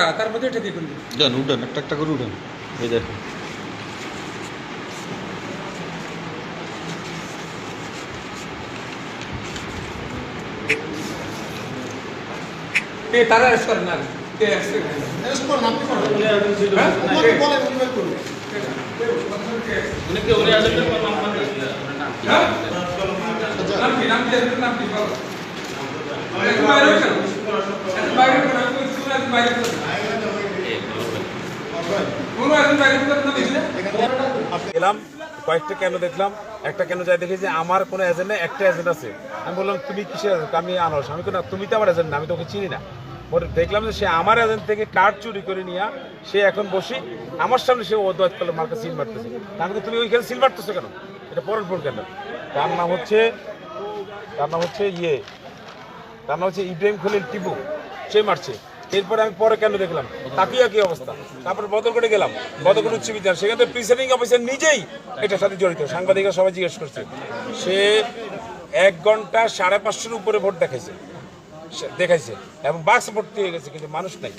একটা তার মধ্যে এটা দিয়ে করবি যান উঠেন একটা একটা করে উঠেন। এই দেখুন এ তারা অ্যারেস্ট করেন না কে অ্যারেস্ট করেন অ্যারেস্ট করুন, আপনি করুন। হ্যাঁ? বলেন, উনি করুন। হ্যাঁ? নাম কি? নাম কি? নাম কি? বলো। বাইরে হয়েছেন একটু বাইরে একজন গেলাম কয়েকটা কেন দেখলাম একটা কেন যাই দেখি যে আমার কোনো এজেন্ট একটা এজেন্ট আছে। আমি বললাম তুমি কিসের এজেন্ট আমি আনস আমি কোনো তুমি তো আমার এজেন্ট না আমি তোকে চিনি না। পরে দেখলাম যে সে আমার এজেন্ট থেকে কার্ড চুরি করে নিয়ে সে এখন বসি আমার সামনে সে অদ্বৈত কালো মার্কে সিল মারতেছে। আমি বলি, তুমি ওইখানে সিল মারতেছো কেন? এটা ফোন কেন? তার নাম হচ্ছে তার নাম হচ্ছে ইয়ে তার নাম হচ্ছে ইব্রাহিম খলিল টিপু। সে মারছে। এরপরে আমি পরে কেন দেখলাম? তাকিয়া কি অবস্থা? তারপরে বদরকোটে গেলাম বদরকোট উচ্চ বিদ্যালয়। সেখানে প্রিসাইডিং অফিসার নিজেই এটার সাথে জড়িত। সাংবাদিকরা সবাই জিজ্ঞেস করছে। সে এক ঘণ্টা সাড়ে পাঁচশোর উপরে ভোট দেখাইছে। দেখাইছে এবং বাক্স ভর্তি হয়ে গেছে কিন্তু মানুষ নাই।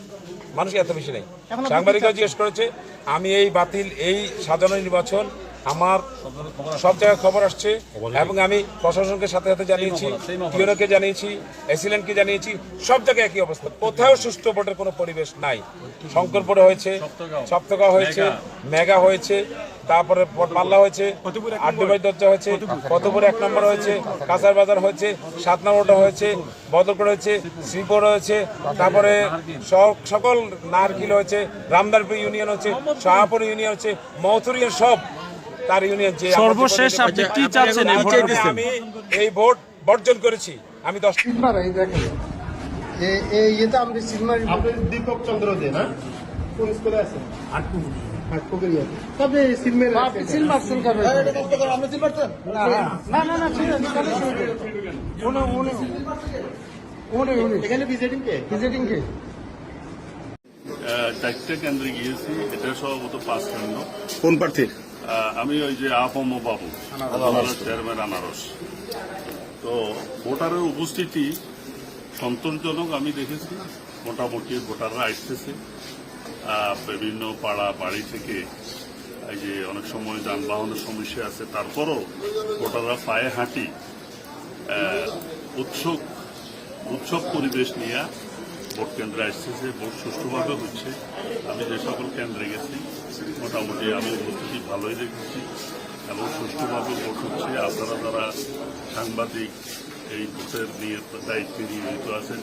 মানুষ এত বেশি নেই। সাংবাদিকরা জিজ্ঞেস করেছে আমি এই বাতিল এই সাজানো নির্বাচন আমার সব জায়গায় খবর আসছে এবং আমি প্রশাসনকে সাথে সাথে জানিয়েছি ইউনোকে জানিয়েছি, এসিলেন্টকে জানিয়েছি, সব জায়গায় একই অবস্থা। কোথাও সুষ্ঠু ভোটের কোনো পরিবেশ নাই। শঙ্করপুরে হয়েছে সপ্তকা হয়েছে, মেগা হয়েছে, তারপরে পাল্লা হয়েছে আড্ডুবাই দরজা হয়েছে, কতপুরে এক নম্বর হয়েছে কাঁচার বাজার হয়েছে, সাত নম্বরটা হয়েছে বদরপুর হয়েছে, শ্রীপুর হয়েছে, তারপরে সকল নারকিল হয়েছে রামদারপুর ইউনিয়ন হচ্ছে শাহপুর ইউনিয়ন হচ্ছে মথুর সব তার ইউনিয়ন যে সর্বশেষ আপনি কি চাচ্ছেন আমি- আমি এই ভোট বর্জন করেছি। আমি দশ এই দেখেন এই ইয়েতে আমাদের সিলমার আপনি দীপক চন্দ্র দে না? কোন স্কুলে আছেন? আটপুর তবে সিলমের সিল মারছেন কেন আপনি সিল মারছেন না না না না ছিল উনি উনি উনি উনি। এখানে ভিজিটিং কে? ভিজিটিং কে? আহ, কেন্দ্রে গিয়েছি। এটা সম্ভবত পাঁচ কেন্দ্র কোন প্রার্থী আমি ওই যে আপম বাবু আনারস। চেয়ারম্যান আনারস। তো ভোটারের উপস্থিতি সন্তোষজনক আমি দেখেছি। মোটামুটি ভোটাররা আসতেছে। বিভিন্ন পাড়া বাড়ি থেকে এই যে অনেক সময় যানবাহনের সমস্যা আছে তারপরও ভোটাররা পায়ে হাঁটি উৎসব উৎসব পরিবেশ নিয়ে ভোট কেন্দ্রে আসতেছে ভোট সুষ্ঠুভাবে হচ্ছে। আমি যে সকল কেন্দ্রে গেছি মোটামুটি আমি উপস্থিতি ভালোই দেখেছি এবং সুষ্ঠুভাবে ভোট হচ্ছে। আপনারা যারা সাংবাদিক এই ভোটের নিয়ে দায়িত্বে নিয়োজিত আছেন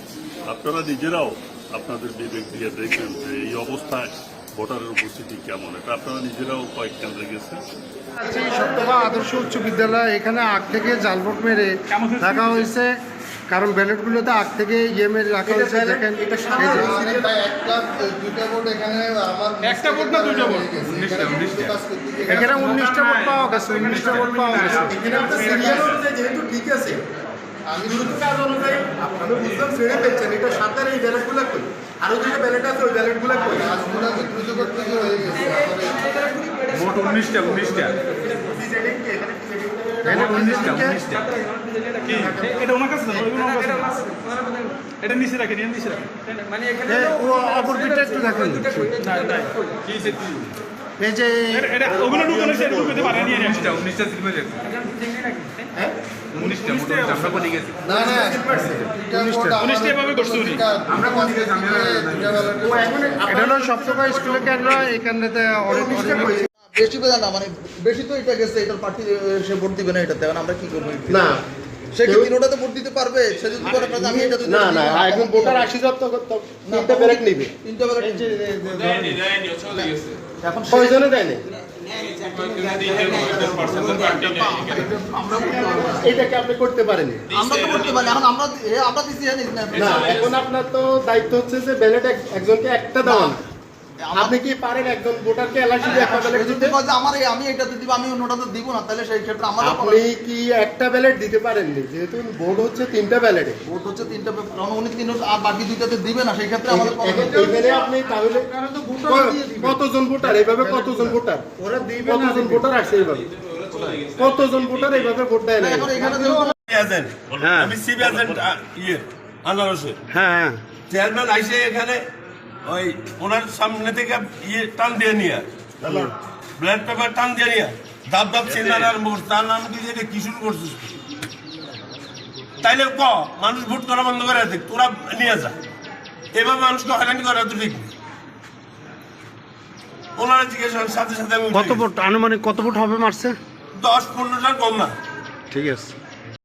আপনারা নিজেরাও আপনাদের বিবেক দিয়ে দেখবেন যে এই অবস্থায় ভোটারের উপস্থিতি কেমন। এটা আপনারা নিজেরাও কয়েক কেন্দ্রে গেছেন। সপ্তভা আদর্শ উচ্চ বিদ্যালয় এখানে আগ থেকে জাল ভোট মেরে রাখা হয়েছে। কারণ ব্যালটগুলোতে আগ থেকে মেরে রাখা হয়েছে দেখেন এই যে। একটা ভোট না দুইটা ভোট এখানে উনিশটা ভোট পাওয়া গেছে উনিশটা ভোট পাওয়া গেছে। যেহেতু ঠিক আছে আমি দ্রুত কাজ অনুযায়ী আমি বুঝলাম ছেড়ে পেয়েছেন এটা সাঁতার এই ব্যালেটগুলো করি আরও দুটো ব্যালেট আছে ওই ব্যালেটগুলো করি মোট উনিশটা উনিশটা এখানে উনিশটা উনিশটা। এটা ওনার কাছে না, ওইগুলো ওনার কাছে না। এটা নিচে রাখেন নিচে রাখেন। মানে এখানে ও অপর পিঠটা একটু দেখেন। এই যে এটা- এটা ওগুলো ঢুকানো সে ঢুকাতে পারে নিয়ে নিয়ে আসতে। উনিশটা সিলভার উনিশটা মোটামুটি আমরা বলি গেছি উনিশটা। এভাবে করছে উনি। আমরা বলি গেছি আমি এটা হলো সপ্তকা স্কুলের কেন্দ্র এই অনেক অনেক বেশি বেদা না মানে বেশি তো এটা গেছে এটার পার্টি সে ভোট দিবে না এটাতে আমরা কি করব না। সে কি তিনোটাতে ভোট দিতে পারবে? সে যদি বলে আমি এটা না না এখন ভোটার আসি যত তিনটা ব্যালেট নিবে। তিনটা বেলা এখন কয়জনে দেয়নি? এটাকে আপনি করতে পারেনি আমরা তো করতে পারি এখন আমরা জানিস না এখন আপনার তো দায়িত্ব হচ্ছে যে ব্যালেট একজনকে একটা দেওয়া না। আপনি কি পারেন একজন ভোটারকে এলআইসি দিয়ে একটা ব্যালেট দিতে? আমার আমি এটাতে দিব আমি অন্যটাতে দিব না তাহলে সেই ক্ষেত্রে আমার আপনি কি একটা ব্যালেট দিতে পারেননি? যেহেতু ভোট হচ্ছে তিনটা ব্যালেটে ভোট হচ্ছে তিনটা কারণ উনি তিন আর বাকি দুইটাতে দিবে না সেই ক্ষেত্রে আমাদের আপনি তাহলে কতজন ভোটার? এইভাবে কতজন ভোটার? ওরা দিবে কতজন ভোটার আসছে এইভাবে? কতজন ভোটার এইভাবে ভোট দেয় না এখন এখানে আমি সিবি এজেন্ট ইয়ে আনারসের। হ্যাঁ হ্যাঁ। চেয়ারম্যান আইসে এখানে ওই ওনার সামনে থেকে ইয়ে টান দিয়ে নিয়ে ব্ল্যাড পেপার টান দিয়ে নিয়ে দাব দাব চিন্তার আর মোট তার নাম কি যে কি শুরু করছিস তাইলে ক মানুষ ভোট করা বন্ধ করে দেখ তোরা নিয়ে যা। এভাবে মানুষকে হয়রানি করা তো ঠিক ওনারা জিজ্ঞেস সাথে সাথে কত ফুট আনুমানিক কত ফুট হবে মারছে। দশ পনেরোটার কম না। ঠিক আছে।